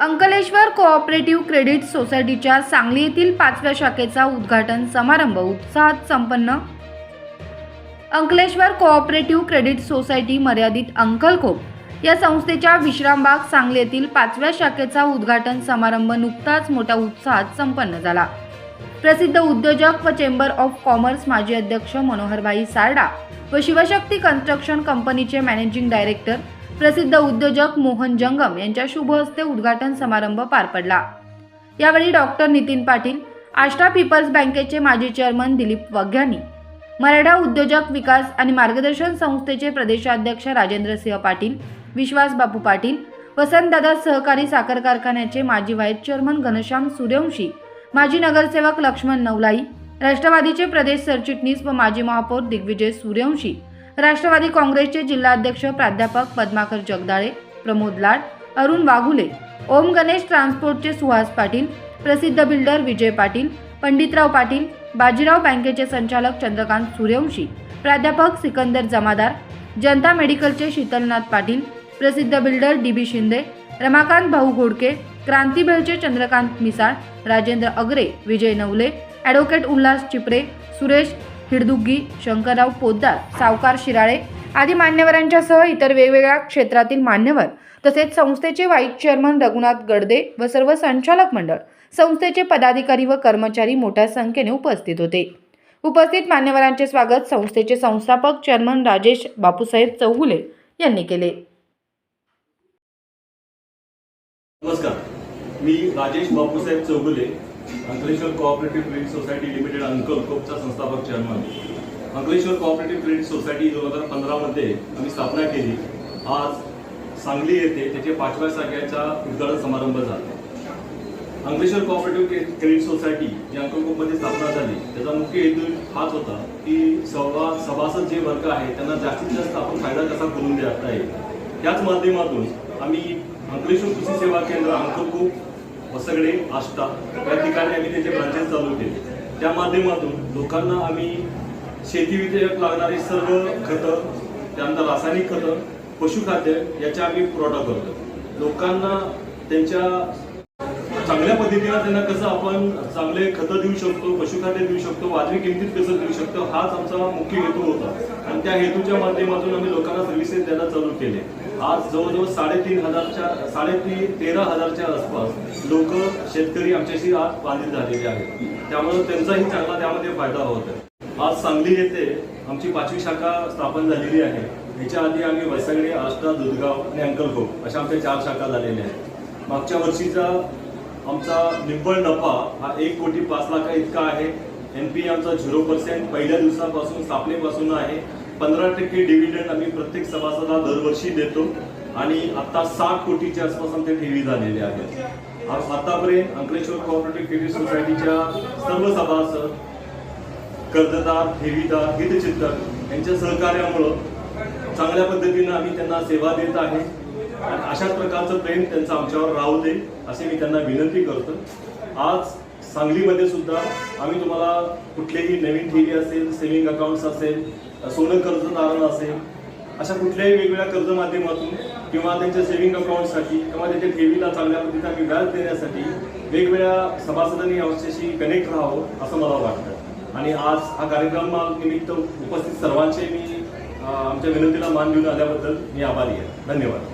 Ankleshwar cooperative credit सोसायटीच्या सांगली येथील पाचव्या शाखेचा उद्घाटन समारंभ उत्साहात संपन्न. अंकलेश्वर कोऑपरेटिव्ह क्रेडिट सोसायटी मर्यादित अंकलकोप या संस्थेच्या विश्रामबाग सांगली येथील पाचव्या शाखेचा उद्घाटन समारंभ नुकताच मोठ्या उत्साहात संपन्न झाला. प्रसिद्ध उद्योजक व चेंबर ऑफ कॉमर्स माजी अध्यक्ष मनोहरभाई सारडा व शिवशक्ती कन्स्ट्रक्शन कंपनीचे मॅनेजिंग डायरेक्टर प्रसिद्ध उद्योजक मोहन जंगम यांच्या शुभ हस्ते उद्घाटन समारंभ पार पडला. यावेळी डॉक्टर नितीन पाटील आष्टा पीपल्स बँकेचे माजी चेअरमन दिलीप वघ्यानी मराठा उद्योजक विकास आणि मार्गदर्शन संस्थेचे प्रदेशाध्यक्ष राजेंद्रसिंह पाटील विश्वास बापू पाटील वसंतदादा सहकारी साखर कारखान्याचे माजी व्हाईस चेअरमन घनश्याम सूर्यवंशी माजी नगरसेवक लक्ष्मण नवलाई राष्ट्रवादीचे प्रदेश सरचिटणीस व माजी महापौर दिग्विजय सूर्यवंशी राष्ट्रवादी काँग्रेसचे जिल्हाध्यक्ष प्राध्यापक पद्माकर जगदाळे प्रमोद लाड अरुण वाघुले ओम गणेश ट्रान्सपोर्टचे सुहास पाटील प्रसिद्ध बिल्डर विजय पाटील पंडितराव पाटील बाजीराव बँकेचे संचालक चंद्रकांत सूर्यवंशी प्राध्यापक सिकंदर जमादार जनता मेडिकलचे शीतलनाथ पाटील प्रसिद्ध builder D B Shinde Ramakant Bhau Ghodke क्रांतीबेळचे Chandrakant Misal Rajendra Agre Vijay Navale advocate Ulhas Chipre Suresh Hiddugi Shankarrao Poddar सावकार शिराळे आदी मान्यवरांच्यासह इतर वेगवेगळ्या क्षेत्रातील मान्यवर तसेच संस्थेचे व्हाईस चेअरमन रघुनाथ गडदे व सर्व संचालक मंडळ संस्थेचे पदाधिकारी व कर्मचारी मोठ्या संख्येने उपस्थित होते. उपस्थित मान्यवरांचे स्वागत संस्थेचे संस्थापक चेअरमन राजेश बापूसाहेब चौगुले यांनी केले. नमस्कार. मी Rajesh Bapusaheb Chougule Ankleshwar cooperative credit society limited Ankal कोपचा संस्थापक chairman Ankleshwar cooperative credit society दोन हजार पंधरामध्ये आम्ही स्थापना केली. आज सांगली येथे त्याचे पाचव्या शाखेचा उद्घाटन समारंभ झाला. अंकलेश्वर कोऑपरेटिव्ह क्रेडिट सोसायटी जी अंकलकोपमध्ये स्थापना झाली. त्याचा मुख्य हेतू हाच होता की सभा सभासद जे वर्ग आहे त्यांना जास्तीत जास्त आपण फायदा कसा करून देता येईल? त्याच माध्यमातून आम्ही अंकलेश्वर कृषी सेवा केंद्र अंकलकोप वसगडे आष्टा या ठिकाणी आम्ही त्याचे ब्रांचेस चालू केले. त्या माध्यमातून लोकांना आम्ही शेतीविषयक लागणारी सर्व खतं त्यानंतर रासायनिक खतं पशुखाद्य याच्या आम्ही पुरवठा करतो लोकांना त्यांच्या चांगल्या पद्धतीनं त्यांना कसं आपण चांगले खतं देऊ शकतो पशुखाद्य देऊ शकतो वाजवी किमतीत कसं देऊ शकतो हाच आमचा मुख्य हेतू होता. आणि त्या हेतूच्या माध्यमातून आम्ही लोकांना सर्व्हिसेस द्यायला चालू केले. आज जवळजवळ साडेतीन हजारच्या साडेतीन तेरा हजारच्या आसपास लोक शेतकरी आमच्याशी आज बाधित झालेले आहेत. त्यामुळे त्यांचाही चांगला त्यामध्ये फायदा होत आहे. आज सांगली येथे आमची पाचवी शाखा स्थापन झालेली आहे. याच्या आधी आम्ही वैसगडे आष्टा दुधगाव आणि अंकलखोप अशा आमच्या चार शाखा झालेल्या आहेत. मागच्या वर्षीचा आमचा निव्वळ नफा हा एक कोटी पाच लाखा इतका आहे. एन पी आमचा झिरो पर्सेंट पहिल्या दिवसापासून स्थापनेपासून आहे. पंधरा टक्के डिव्हिडंड आम्ही प्रत्येक सभासदा दरवर्षी देतो आणि आता साठ कोटीच्या आसपास आमच्या ठेवी झालेले आहेत. आज आतापर्यंत अंकलेश्वर कोऑपरेटिव्ह क्रेडिट सोसायटीच्या सर्व सभासद कर्जदार ठेवीदार हितचिंतक यांच्या सहकार्यामुळं चांगल्या पद्धतीनं आम्ही त्यांना सेवा देत आहे. आणि अशाच प्रकारचं प्रेम त्यांचं आमच्यावर राहू दे असे मी त्यांना विनंती करतो. आज सांगलीमध्ये सुद्धा आम्ही तुम्हाला कुठलेही नवीन ठेवी असेल सेव्हिंग अकाउंट्स असेल सोनं कर्ज तारण असेल अशा कुठल्याही वेगवेगळ्या कर्ज माध्यमातून किंवा त्यांच्या सेव्हिंग अकाउंटसाठी किंवा त्यांच्या ठेवीला चांगल्या पद्धतीने आम्ही व्याज देण्यासाठी वेगवेगळ्या सभासदांनी आमच्याशी कनेक्ट राहावं असं मला वाटतं. आणि आज हा कार्यक्रम निमित्त उपस्थित सर्वांचे मी आमच्या विनंतीला मान देऊन आल्याबद्दल मी आभारी आहे. धन्यवाद.